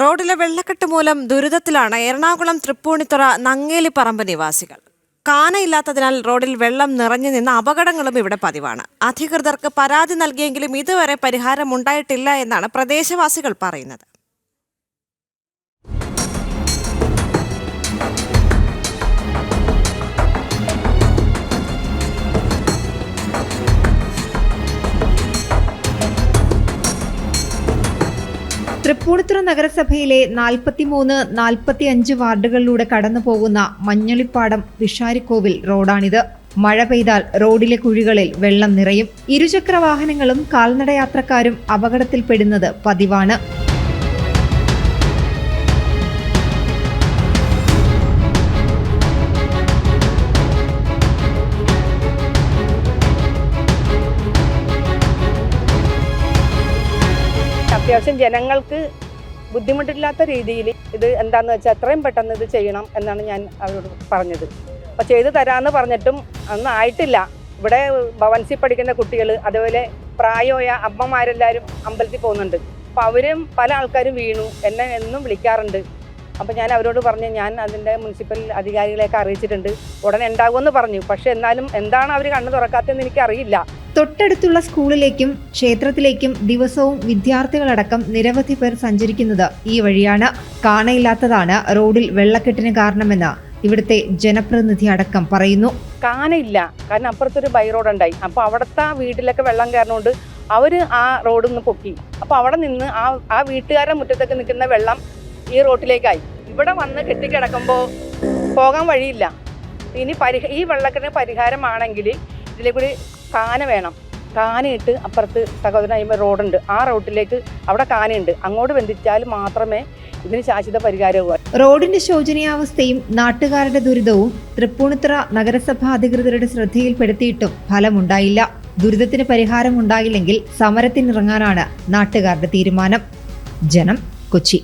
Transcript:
റോഡിലെ വെള്ളക്കെട്ട് മൂലം ദുരിതത്തിലാണ് എറണാകുളം തൃപ്പൂണിത്തുറ നങ്ങേലിപ്പറമ്പ് നിവാസികൾ. കാനയില്ലാത്തതിനാൽ റോഡിൽ വെള്ളം നിറഞ്ഞു നിന്ന അപകടങ്ങളും ഇവിടെ പതിവാണ്. അധികൃതർക്ക് പരാതി നൽകിയെങ്കിലും ഇതുവരെ പരിഹാരം ഉണ്ടായിട്ടില്ല എന്നാണ് പ്രദേശവാസികൾ പറയുന്നത്. തൃപ്പൂണിത്തുറ നഗരസഭയിലെ നാൽപ്പത്തിമൂന്ന് നാൽപ്പത്തിയഞ്ച് വാർഡുകളിലൂടെ കടന്നു പോകുന്ന മഞ്ഞളിപ്പാടം വിഷാരിക്കോവിൽ റോഡാണിത്. മഴ പെയ്താൽ റോഡിലെ കുഴികളിൽ വെള്ളം നിറയും. ഇരുചക്ര വാഹനങ്ങളും കാൽനടയാത്രക്കാരും അപകടത്തിൽപ്പെടുന്നത് പതിവാണ്. അത്യാവശ്യം ജനങ്ങൾക്ക് ബുദ്ധിമുട്ടില്ലാത്ത രീതിയിൽ ഇത് എന്താന്ന് വെച്ചാൽ എത്രയും പെട്ടെന്ന് ഇത് ചെയ്യണം എന്നാണ് ഞാൻ അവരോട് പറഞ്ഞത്. അപ്പോൾ ചെയ്തു തരാമെന്ന് പറഞ്ഞിട്ടും ഒന്നും ആയിട്ടില്ല. ഇവിടെ ഭവൻസിൽ പഠിക്കുന്ന കുട്ടികൾ അതുപോലെ പ്രായമായ അമ്മമാരെല്ലാവരും അമ്പലത്തിൽ പോകുന്നുണ്ട്. അപ്പോൾ അവരും പല ആൾക്കാരും വീണു. എന്നെ എന്നും വിളിക്കാറുണ്ട്. അപ്പോൾ ഞാൻ അവരോട് പറഞ്ഞു ഞാൻ അതിന്റെ മുനിസിപ്പൽ അധികാരികളെയൊക്കെ അറിയിച്ചിട്ടുണ്ട്. ഉടനെ ഉണ്ടാകുമെന്ന് പറഞ്ഞു. പക്ഷേ എന്നാലും എന്താണ് അവർ കണ്ണു തുറക്കാത്തതെന്ന് എനിക്കറിയില്ല. തൊട്ടടുത്തുള്ള സ്കൂളിലേക്കും ക്ഷേത്രത്തിലേക്കും ദിവസവും വിദ്യാർത്ഥികളടക്കം നിരവധി പേർ സഞ്ചരിക്കുന്നത് ഈ വഴിയാണ്. കാണയില്ലാത്തതാണ് റോഡിൽ വെള്ളക്കെട്ടിന് കാരണമെന്ന് ഇവിടുത്തെ ജനപ്രതിനിധി അടക്കം പറയുന്നു. കാനയില്ല കാരണം അപ്പുറത്തൊരു ബൈ റോഡ് ഉണ്ടായി അപ്പൊ അവിടത്തെ വീട്ടിലൊക്കെ വെള്ളം കയറുന്നോണ്ട് അവർ ആ റോഡിൽ നിന്ന് പൊക്കി. അപ്പൊ അവിടെ നിന്ന് ആ ആ വീട്ടുകാരുടെ മുറ്റത്തൊക്കെ നിൽക്കുന്ന വെള്ളം ഈ റോട്ടിലേക്കായി. ഇവിടെ വന്ന് കെട്ടിക്കിടക്കുമ്പോൾ പോകാൻ വഴിയില്ല. ഇനി പരിഹ ഈ വെള്ളക്കെട്ടിന് പരിഹാരമാണെങ്കിൽ ഇതിലെ കൂടി കാന വേണം. കാനയിട്ട് അപ്പുറത്ത് സഹോദരൻ കഴിയുമ്പോൾ റോഡുണ്ട്. ആ റോട്ടിലേക്ക് അവിടെ കാനയുണ്ട്. അങ്ങോട്ട് ബന്ധിച്ചാൽ മാത്രമേ ഇതിന് ശാശ്വത പരിഹാരവും റോഡിന്റെ ശോചനീയാവസ്ഥയും നാട്ടുകാരുടെ ദുരിതവും തൃപ്പൂണിത്തുറ നഗരസഭാ അധികൃതരുടെ ശ്രദ്ധയിൽപ്പെടുത്തിയിട്ടും ഫലമുണ്ടായില്ല. ദുരിതത്തിന് പരിഹാരമുണ്ടായില്ലെങ്കിൽ സമരത്തിനിറങ്ങാനാണ് നാട്ടുകാരുടെ തീരുമാനം. ജനം കൊച്ചി.